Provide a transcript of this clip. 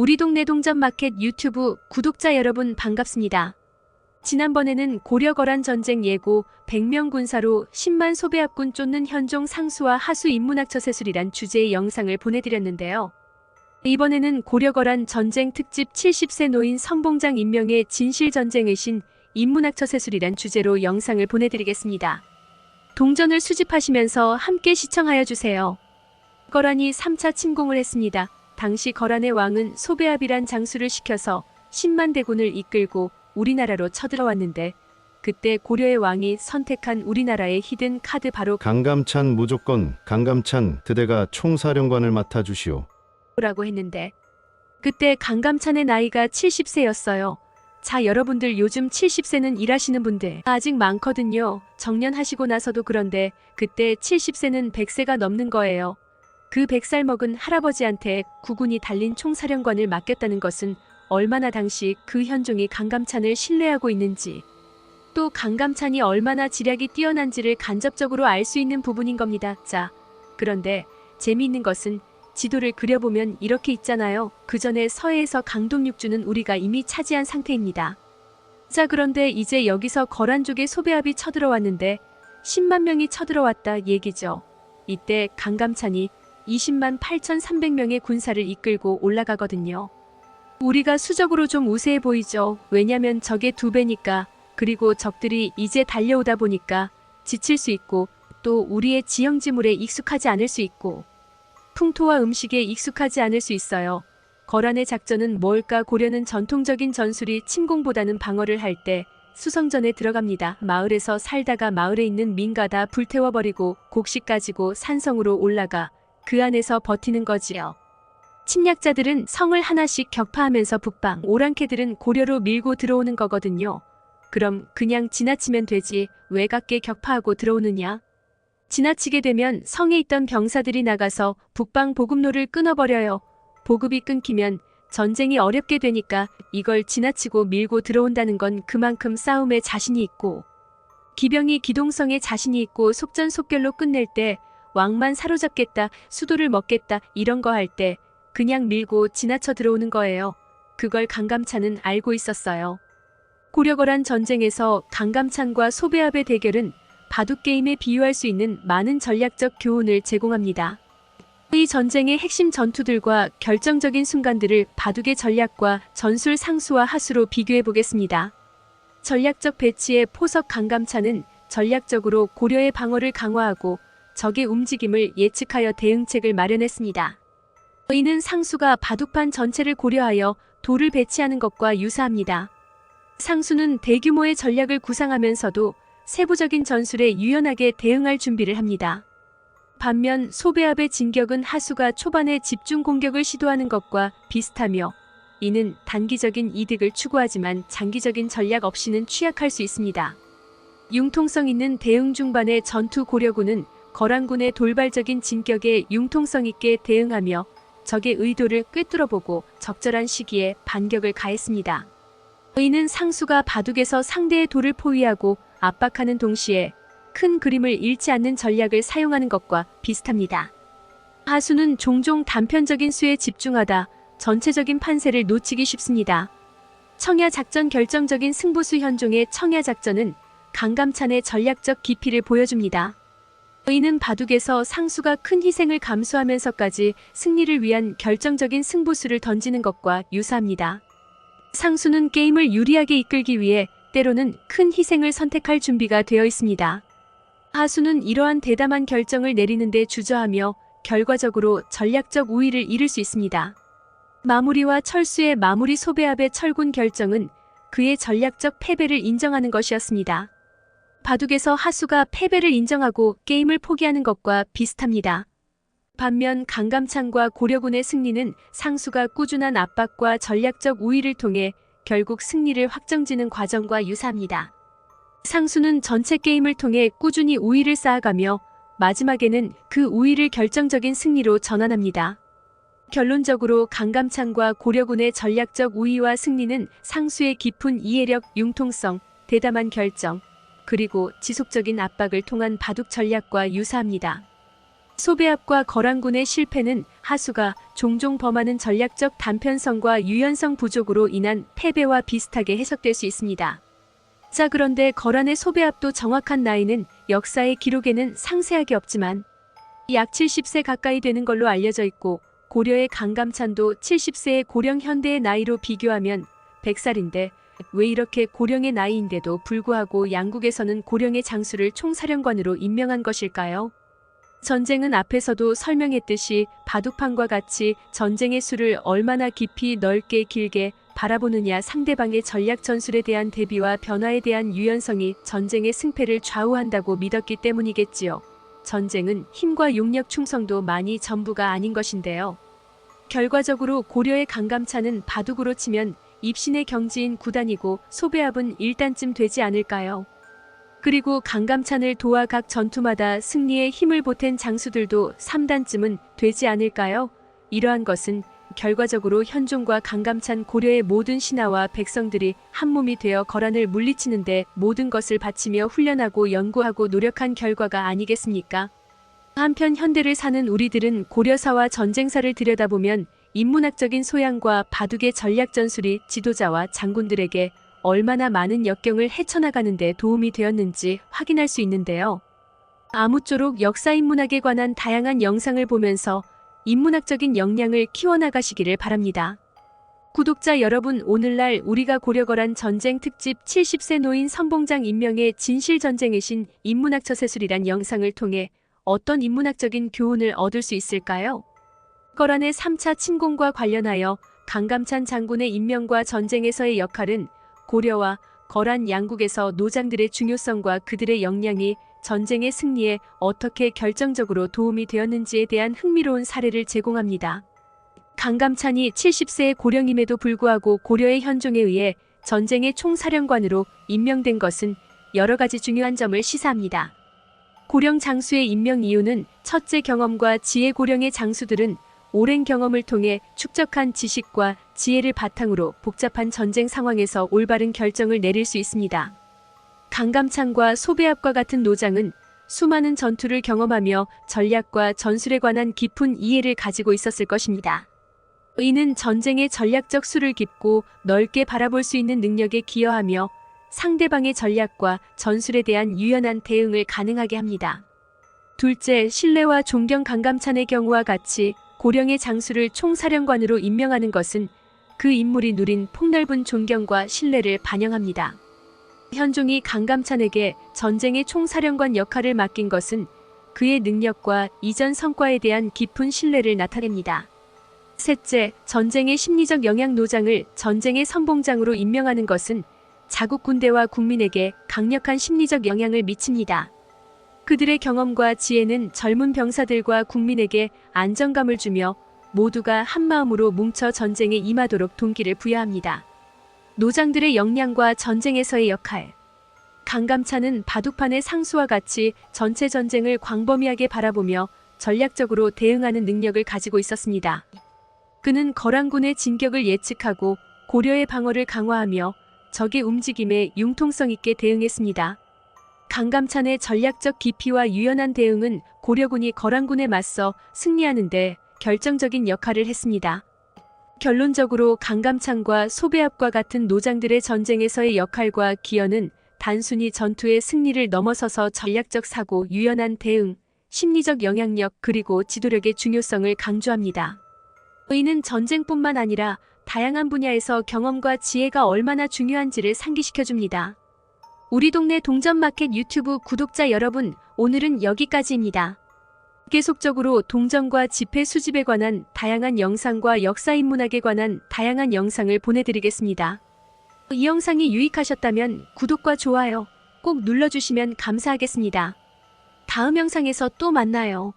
우리 동네 동전 마켓 유튜브 구독자 여러분 반갑습니다. 지난번에는 고려거란 전쟁 예고 100명 군사로 10만 소배합군 쫓는 현종 상수와 하수 인문학처세술이란 주제의 영상을 보내드렸는데요. 이번에는 고려거란 전쟁 특집 70세 노인 선봉장 임명의 진실전쟁의 신 인문학처세술이란 주제로 영상을 보내드리겠습니다. 동전을 수집하시면서 함께 시청하여 주세요. 거란이 3차 침공을 했습니다. 당시 거란의 왕은 소배합이란 장수를 시켜서 10만 대군을 이끌고 우리나라로 쳐들어왔는데 그때 고려의 왕이 선택한 우리나라의 히든 카드 바로 강감찬 무조건 강감찬 드대가 총사령관을 맡아 주시오. 라고 했는데 그때 강감찬의 나이가 70세였어요. 자 여러분들 요즘 70세는 일하시는 분들 아직 많거든요. 정년하시고 나서도 그런데 그때 70세는 100세가 넘는 거예요. 그 100살 먹은 할아버지한테 구군이 달린 총사령관을 맡겼다는 것은 얼마나 당시 그 현종이 강감찬을 신뢰하고 있는지 또 강감찬이 얼마나 지략이 뛰어난지를 간접적으로 알 수 있는 부분인 겁니다. 자, 그런데 재미있는 것은 지도를 그려보면 이렇게 있잖아요. 그 전에 서해에서 강동육주는 우리가 이미 차지한 상태입니다. 자, 그런데 이제 여기서 거란족의 소배합이 쳐들어왔는데 10만 명이 쳐들어왔다 얘기죠. 이때 강감찬이 20만 8,300명의 군사를 이끌고 올라가거든요. 우리가 수적으로 좀 우세해 보이죠. 왜냐면 적의 두 배니까. 그리고 적들이 이제 달려오다 보니까 지칠 수 있고 또 우리의 지형지물에 익숙하지 않을 수 있고 풍토와 음식에 익숙하지 않을 수 있어요. 거란의 작전은 뭘까 고려는 전통적인 전술이 침공보다는 방어를 할 때 수성전에 들어갑니다. 마을에서 살다가 마을에 있는 민가다 불태워버리고 곡식 가지고 산성으로 올라가 그 안에서 버티는 거지요. 침략자들은 성을 하나씩 격파하면서 북방, 오랑캐들은 고려로 밀고 들어오는 거거든요. 그럼 그냥 지나치면 되지 왜 각계 격파하고 들어오느냐? 지나치게 되면 성에 있던 병사들이 나가서 북방 보급로를 끊어버려요. 보급이 끊기면 전쟁이 어렵게 되니까 이걸 지나치고 밀고 들어온다는 건 그만큼 싸움에 자신이 있고 기병이 기동성에 자신이 있고 속전속결로 끝낼 때 왕만 사로잡겠다, 수도를 먹겠다 이런 거 할 때 그냥 밀고 지나쳐 들어오는 거예요. 그걸 강감찬은 알고 있었어요. 고려거란 전쟁에서 강감찬과 소배합의 대결은 바둑게임에 비유할 수 있는 많은 전략적 교훈을 제공합니다. 이 전쟁의 핵심 전투들과 결정적인 순간들을 바둑의 전략과 전술 상수와 하수로 비교해 보겠습니다. 전략적 배치의 포석 강감찬은 전략적으로 고려의 방어를 강화하고 적의 움직임을 예측하여 대응책을 마련했습니다. 이는 상수가 바둑판 전체를 고려하여 돌을 배치하는 것과 유사합니다. 상수는 대규모의 전략을 구상하면서도 세부적인 전술에 유연하게 대응할 준비를 합니다. 반면 소배합의 진격은 하수가 초반에 집중 공격을 시도하는 것과 비슷하며 이는 단기적인 이득을 추구하지만 장기적인 전략 없이는 취약할 수 있습니다. 융통성 있는 대응 중반의 전투 고려군은 거란군의 돌발적인 진격에 융통성 있게 대응하며 적의 의도를 꿰뚫어보고 적절한 시기에 반격을 가했습니다. 이는 상수가 바둑에서 상대의 돌을 포위하고 압박하는 동시에 큰 그림을 잃지 않는 전략을 사용하는 것과 비슷합니다. 하수는 종종 단편적인 수에 집중하다 전체적인 판세를 놓치기 쉽습니다. 청야 작전 결정적인 승부수 현종의 청야 작전은 강감찬의 전략적 깊이를 보여줍니다. 이는 바둑에서 상수가 큰 희생을 감수하면서까지 승리를 위한 결정적인 승부수를 던지는 것과 유사합니다. 상수는 게임을 유리하게 이끌기 위해 때로는 큰 희생을 선택할 준비가 되어 있습니다. 하수는 이러한 대담한 결정을 내리는데 주저하며 결과적으로 전략적 우위를 잃을 수 있습니다. 마무리와 철수의 마무리 소배합의 철군 결정은 그의 전략적 패배를 인정하는 것이었습니다. 바둑에서 하수가 패배를 인정하고 게임을 포기하는 것과 비슷합니다. 반면 강감찬과 고려군의 승리는 상수가 꾸준한 압박과 전략적 우위를 통해 결국 승리를 확정지는 과정과 유사합니다. 상수는 전체 게임을 통해 꾸준히 우위를 쌓아가며 마지막에는 그 우위를 결정적인 승리로 전환합니다. 결론적으로 강감찬과 고려군의 전략적 우위와 승리는 상수의 깊은 이해력, 융통성, 대담한 결정, 그리고 지속적인 압박을 통한 바둑 전략과 유사합니다. 소배압과 거란군의 실패는 하수가 종종 범하는 전략적 단편성과 유연성 부족으로 인한 패배와 비슷하게 해석될 수 있습니다. 자, 그런데 거란의 소배압도 정확한 나이는 역사의 기록에는 상세하게 없지만 약 70세 가까이 되는 걸로 알려져 있고 고려의 강감찬도 70세의 고령 현대의 나이로 비교하면 100살인데 왜 이렇게 고령의 나이인데도 불구하고 양국에서는 고령의 장수를 총사령관으로 임명한 것일까요? 전쟁은 앞에서도 설명했듯이 바둑판과 같이 전쟁의 수를 얼마나 깊이 넓게 길게 바라보느냐 상대방의 전략 전술에 대한 대비와 변화에 대한 유연성이 전쟁의 승패를 좌우한다고 믿었기 때문이겠지요. 전쟁은 힘과 용력 충성도 많이 전부가 아닌 것인데요. 결과적으로 고려의 강감차는 바둑으로 치면 입신의 경지인 9단이고 소배압은 1단쯤 되지 않을까요? 그리고 강감찬을 도와 각 전투마다 승리에 힘을 보탠 장수들도 3단쯤은 되지 않을까요? 이러한 것은 결과적으로 현종과 강감찬 고려의 모든 신하와 백성들이 한 몸이 되어 거란을 물리치는데 모든 것을 바치며 훈련하고 연구하고 노력한 결과가 아니겠습니까? 한편 현대를 사는 우리들은 고려사와 전쟁사를 들여다보면 인문학적인 소양과 바둑의 전략 전술이 지도자와 장군들에게 얼마나 많은 역경을 헤쳐나가는 데 도움이 되었는지 확인할 수 있는데요. 아무쪼록 역사 인문학에 관한 다양한 영상을 보면서 인문학적인 역량을 키워나가시기를 바랍니다. 구독자 여러분, 오늘날 우리가 고려거란 전쟁 특집 70세 노인 선봉장 임명의 진실 전쟁의 신 인문학 처세술이란 영상을 통해 어떤 인문학적인 교훈을 얻을 수 있을까요? 거란의 3차 침공과 관련하여 강감찬 장군의 임명과 전쟁에서의 역할은 고려와 거란 양국에서 노장들의 중요성과 그들의 역량이 전쟁의 승리에 어떻게 결정적으로 도움이 되었는지에 대한 흥미로운 사례를 제공합니다. 강감찬이 70세의 고령임에도 불구하고 고려의 현종에 의해 전쟁의 총사령관으로 임명된 것은 여러 가지 중요한 점을 시사합니다. 고령 장수의 임명 이유는 첫째 경험과 지혜 고령의 장수들은 오랜 경험을 통해 축적한 지식과 지혜를 바탕으로 복잡한 전쟁 상황에서 올바른 결정을 내릴 수 있습니다. 강감찬과 소배압과 같은 노장은 수많은 전투를 경험하며 전략과 전술에 관한 깊은 이해를 가지고 있었을 것입니다. 이는 전쟁의 전략적 수를 깊고 넓게 바라볼 수 있는 능력에 기여하며 상대방의 전략과 전술에 대한 유연한 대응을 가능하게 합니다. 둘째, 신뢰와 존경 강감찬의 경우와 같이 고령의 장수를 총사령관으로 임명하는 것은 그 인물이 누린 폭넓은 존경과 신뢰를 반영합니다. 현종이 강감찬에게 전쟁의 총사령관 역할을 맡긴 것은 그의 능력과 이전 성과에 대한 깊은 신뢰를 나타냅니다. 셋째, 전쟁의 심리적 영향 노장을 전쟁의 선봉장으로 임명하는 것은 자국 군대와 국민에게 강력한 심리적 영향을 미칩니다. 그들의 경험과 지혜는 젊은 병사들과 국민에게 안정감을 주며 모두가 한마음으로 뭉쳐 전쟁에 임하도록 동기를 부여합니다. 노장들의 역량과 전쟁에서의 역할. 강감찬은 바둑판의 상수와 같이 전체 전쟁을 광범위하게 바라보며 전략적으로 대응하는 능력을 가지고 있었습니다. 그는 거란군의 진격을 예측하고 고려의 방어를 강화하며 적의 움직임에 융통성 있게 대응했습니다. 강감찬의 전략적 깊이와 유연한 대응은 고려군이 거란군에 맞서 승리하는데 결정적인 역할을 했습니다. 결론적으로 강감찬과 소배압과 같은 노장들의 전쟁에서의 역할과 기여는 단순히 전투의 승리를 넘어서서 전략적 사고, 유연한 대응, 심리적 영향력 그리고 지도력의 중요성을 강조합니다. 의는 전쟁뿐만 아니라 다양한 분야에서 경험과 지혜가 얼마나 중요한지를 상기시켜줍니다. 우리 동네 동전마켓 유튜브 구독자 여러분, 오늘은 여기까지입니다. 계속적으로 동전과 지폐 수집에 관한 다양한 영상과 역사 인문학에 관한 다양한 영상을 보내드리겠습니다. 이 영상이 유익하셨다면 구독과 좋아요 꼭 눌러주시면 감사하겠습니다. 다음 영상에서 또 만나요.